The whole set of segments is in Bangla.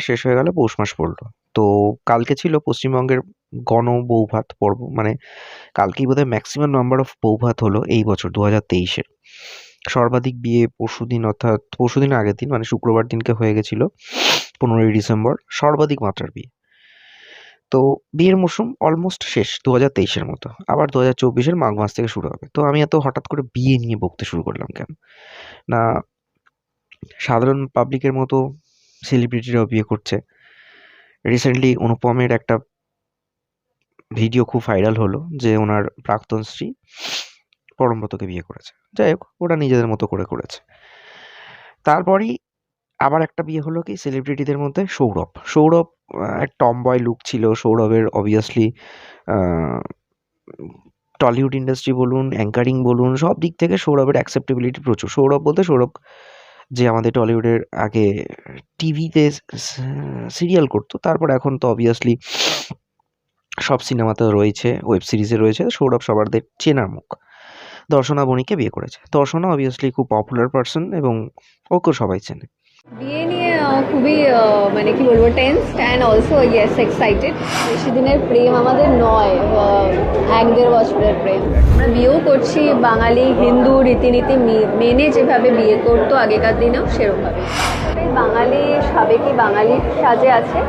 মাস শেষ হয়ে গেল পৌষ মাস পড়ল। তো কালকে ছিল পশ্চিমবঙ্গের গণ বৌভাত পর্ব মানে কালকেই বোধহয় ম্যাক্সিমাম নাম্বার অফ বৌভাত হলো এই বছর দু হাজার তেইশের। সর্বাধিক বিয়ে পরশুদিন অর্থাৎ পরশুদিন আগের দিন মানে শুক্রবার দিনকে হয়ে গেছিল পনেরোই ডিসেম্বর, সর্বাধিক মাত্রার বিয়ে। তো বিয়ের মরশুম অলমোস্ট শেষ দু হাজার তেইশের মতো। আবার দু হাজার চব্বিশের মাঘ মাস থেকে শুরু হবে। তো আমি এত হঠাৎ করে বিয়ে নিয়ে বকতে শুরু করলাম কেন? না, সাধারণ পাবলিকের মতো সেলিব্রিটিরাও বিয়ে করছে। রিসেন্টলি অনুপমের একটা ভিডিও খুব ভাইরাল হলো যে ওনার প্রাক্তন স্ত্রী পরমব্রতকে বিয়ে করেছে। যাই হোক, ওরা নিজেদের মতো করে করেছে। তারপরই আবার একটা বিয়ে হলো কি সেলিব্রিটিদের মধ্যে সৌরভ। সৌরভ এক টম বয় লুক ছিল। সৌরভের অবভিয়াসলি টলিউড ইন্ডাস্ট্রি বলুন অ্যাঙ্কারিং বলুন, সব দিক থেকে সৌরভের অ্যাকসেপ্টেবিলিটি প্রচুর। সৌরভ বলতে সৌরভ যে আমাদের টলিউডের আগে টিভিতে সিরিয়াল করতো, তারপর এখন তো অবভিয়াসলি সব সিনেমাতে রয়েছে ওয়েব সিরিজে রয়েছে, সৌরভ সবারদের চেনার মুখ। দর্শনা বণিকে বিয়ে করেছে। দর্শনা অবভিয়াসলি খুব পপুলার পার্সন এবং ওকেও সবাই চেনে। বিয়ে নিয়ে খুবই মানে কি বলব tense and also yes excited বেশি দিনের প্রেম আমাদের নয় এক দেড় বছরের প্রেম। আমরা বিয়েও করছি বাঙালি হিন্দু রীতিনীতি মেনে যেভাবে বিয়ে করতো আগেকার দিনেও সেরকমভাবে। বাঙালি সাবেকি বাঙালির সাজে আছে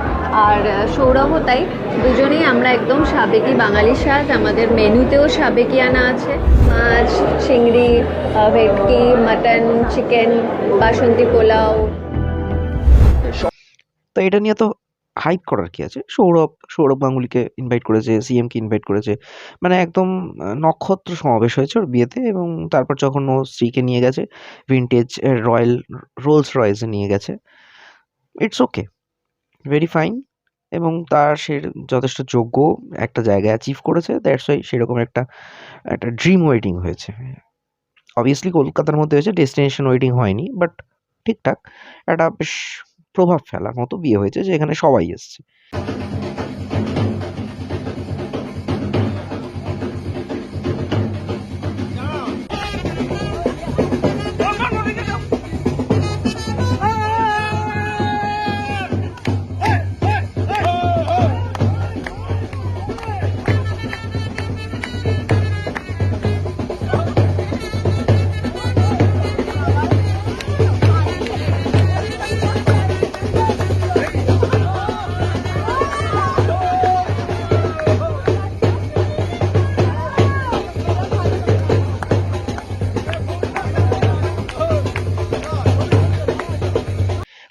আর আহ, সৌরভও তাই। দুজনেই আমরা একদম সাবেকি বাঙালি সাজ আমাদের মেনুতেও সাবেকি আনা আছে। মাছ চিংড়ি ভেটকি মাটন চিকেন বাসন্তী পোলাও। তো এটা নিয়ে তো হাইপ করার কি আছে? সৌরভ সৌরভ গাঙ্গুলিকে ইনভাইট করেছে সিএমকে ইনভাইট করেছে। মানে একদম নক্ষত্র সমাবেশ হয়েছে ওর বিয়েতে এবং তারপর যখন ও স্ত্রীকে নিয়ে গেছে ভিনটেজ রয়্যাল রোলস রয়েসে নিয়ে গেছে ইটস ওকে ভেরি ফাইন এবং তার সে যথেষ্ট যোগ্য একটা জায়গায় অ্যাচিভ করেছে দ্যাটস ওয়াই সেরকম একটা একটা ড্রিম ওয়েডিং হয়েছে। অবভিয়াসলি কলকাতার মধ্যে হয়েছে ডেস্টিনেশন ওয়েডিং হয়নি বাট ঠিকঠাক, একটা বেশ প্রভাব ফেলার মতো বিয়ে হয়েছে যে এখানে সবাই এসছে।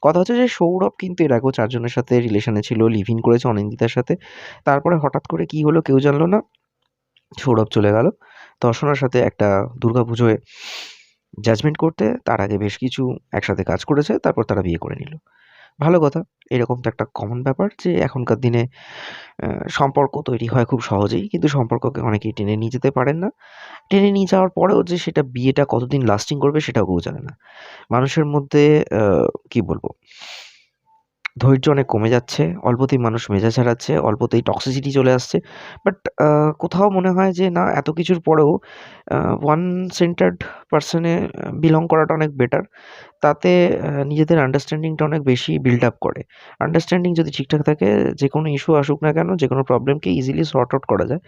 কথা হচ্ছে যে সৌরভ কিন্তু এর আগেও চারজনের সাথে রিলেশনে ছিল লিভ ইন করেছে অনিন্দিতার সাথে। তারপরে হঠাৎ করে কি হলো কেউ জানলো না, সৌরভ চলে গেল। দর্শনার সাথে একটা দুর্গাপুজোয় জাজমেন্ট করতে, তার আগে বেশ কিছু একসাথে কাজ করেছে, তারপর তারা বিয়ে করে নিল। ভালো কথা। এরকম তো একটা কমন ব্যাপার যে এখনকার দিনে সম্পর্ক তৈরি হয় খুব সহজেই। কিন্তু সম্পর্ককে অনেকেই টেনে নিয়ে যেতে পারেন না। টেনে নিয়ে যাওয়ার পরেও যে সেটা বিয়েটা কতদিন লাস্টিং করবে সেটাও কেউ জানে না। মানুষের মধ্যে কি বলব? ধৈর্য অনেক কমে যাচ্ছে, অল্পতেই মানুষ মেজাজ হারাচ্ছে, অল্পতেই টক্সিসিটি চলে আসছে। বাট কোথাও মনে হয় যে, না, এত কিছুর পরেও ওয়ান সেন্টার্ড পার্সনে বিলং করাটা অনেক বেটার তাতে নিজেদের আন্ডারস্ট্যান্ডিংটা অনেক বেশি বিল্ড আপ করে। আন্ডারস্ট্যান্ডিং যদি ঠিকঠাক থাকে, যে কোনো ইস্যু আসুক না কেন, যে কোনো প্রবলেমকে ইজিলি সর্ট আউট করা যায়।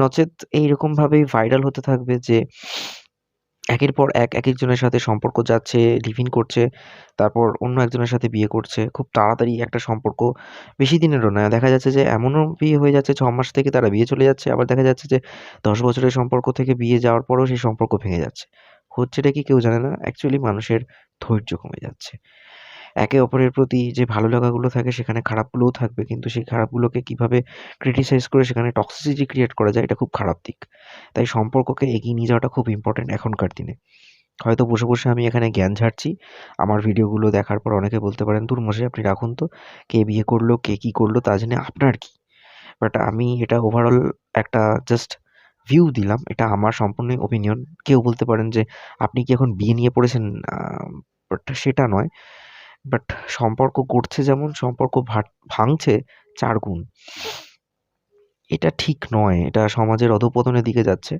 নচেত এইরকমভাবেই ভাইরাল হতে থাকবে যে একের পর এক এক একজনের সাথে সম্পর্ক যাচ্ছে লিভ করছে, তারপর অন্য একজনের সাথে বিয়ে করছে। খুব তাড়াতাড়ি একটা সম্পর্ক, বেশি দিনেরও নয় দেখা যাচ্ছে যে এমনও বিয়ে হয়ে যাচ্ছে, ছ মাস থেকে তারা বিয়ে চলে যাচ্ছে, আবার দেখা যাচ্ছে যে দশ বছরের সম্পর্ক থেকে বিয়ে যাওয়ার পরেও সেই সম্পর্ক ভেঙে যাচ্ছে। হচ্ছেটা কি কেউ জানে না অ্যাকচুয়ালি মানুষের ধৈর্য কমে যাচ্ছে। একে অপরের প্রতি যে ভালো লাগাগুলো থাকে সেখানে খারাপগুলোও থাকবে। কিন্তু সেই খারাপগুলোকে কীভাবে ক্রিটিসাইজ করে সেখানে টক্সিসিটি ক্রিয়েট করা যায় এটা খুব খারাপ দিক। তাই সম্পর্ককে এগিয়ে নিয়ে যাওয়াটা খুব ইম্পর্টেন্ট এখনকার দিনে। হয়তো বসে বসে আমি এখানে জ্ঞান ঝাড়ছি, আমার ভিডিওগুলো দেখার পর অনেকে বলতে পারেন, দূর মশাই, আপনি রাখুন তো। কে বিয়ে করল, কে কী করল, তা জেনে আপনার কি? বাট আমি এটা ওভারঅল একটা জাস্ট ভিউ দিলাম। এটা আমার সম্পূর্ণ ওপিনিয়ন কেউ বলতে পারেন যে, আপনি কি এখন বিয়ে নিয়ে পড়েছেন? বাট সেটা নয়। বাট সম্পর্ক গড়ছে যেমন, সম্পর্ক ভাঙছে চার গুণ। এটা ঠিক নয়, এটা সমাজের অধপতনের দিকে যাচ্ছে।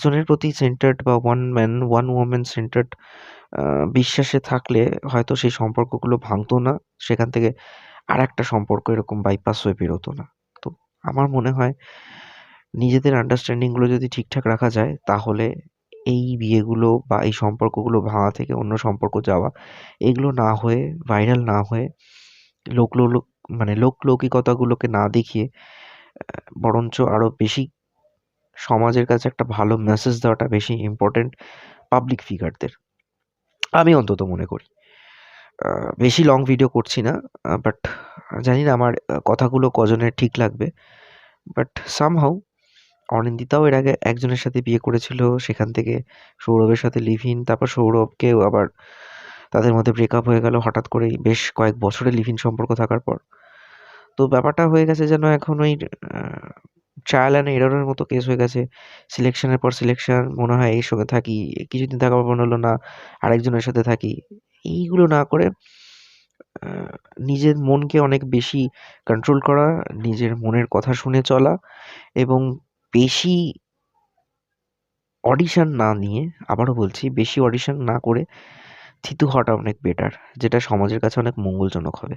একজনের প্রতি সেন্টার্ড বা one man one women centered বিশ্বাসে থাকলে হয়তো সেই সম্পর্কগুলো ভাঙতো না। সেখান থেকে আর একটা সম্পর্ক এরকম বাইপাস হয়ে বেরোতো না। তো আমার মনে হয় নিজেদের আন্ডারস্ট্যান্ডিংগুলো যদি ঠিকঠাক রাখা যায়, তাহলে এই বিয়েগুলো বা এই সম্পর্কগুলো ভাঙা থেকে অন্য সম্পর্ক যাওয়া, এগুলো না হয়ে ভাইরাল না হয়ে, লোক মানে লোক লৌকিকতাগুলোকে না দেখিয়ে বরঞ্চ আরও বেশি সমাজের কাছে একটা ভালো মেসেজ দেওয়াটা বেশি ইম্পর্টেন্ট পাবলিক ফিগারদের আমি অন্তত মনে করি। বেশি লং ভিডিও করছি না বাট জানি না আমার কথাগুলো কজনের ঠিক লাগবে। বাট সামহাউ অনিন্দিতাও এর আগে একজনের সাথে বিয়ে করেছিল, সেখান থেকে সৌরভের সাথে লিভ ইন তারপর সৌরভকেও আবার তাদের মধ্যে ব্রেকআপ হয়ে গেল, হঠাৎ করেই বেশ কয়েক বছরের লিভ ইন সম্পর্ক থাকার পর। তো ব্যাপারটা হয়ে গেছে যেন এখন ওই ট্রায়াল অ্যান্ড এররের মতো কেস হয়ে গেছে। সিলেকশনের পর সিলেকশন মনে হয় এই সঙ্গে থাকি, কিছুদিন থাকার পর মনে হলো না, আরেকজনের সাথে থাকি। এইগুলো না করে নিজের মনকে অনেক বেশি কন্ট্রোল করা, নিজের মনের কথা শুনে চলা এবং বেশি অডিশন না নিয়ে, আবারও বলছি, বেশি অডিশন না করে থিতু হওয়াটা অনেক বেটার যেটা সমাজের কাছে অনেক মঙ্গলজনক হবে।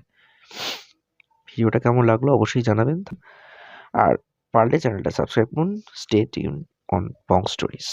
ভিডিওটা কেমন লাগল অবশ্যই জানাবেন। আর পারলে চ্যানেলটা সাবস্ক্রাইব করুন stay tune on Bong Stories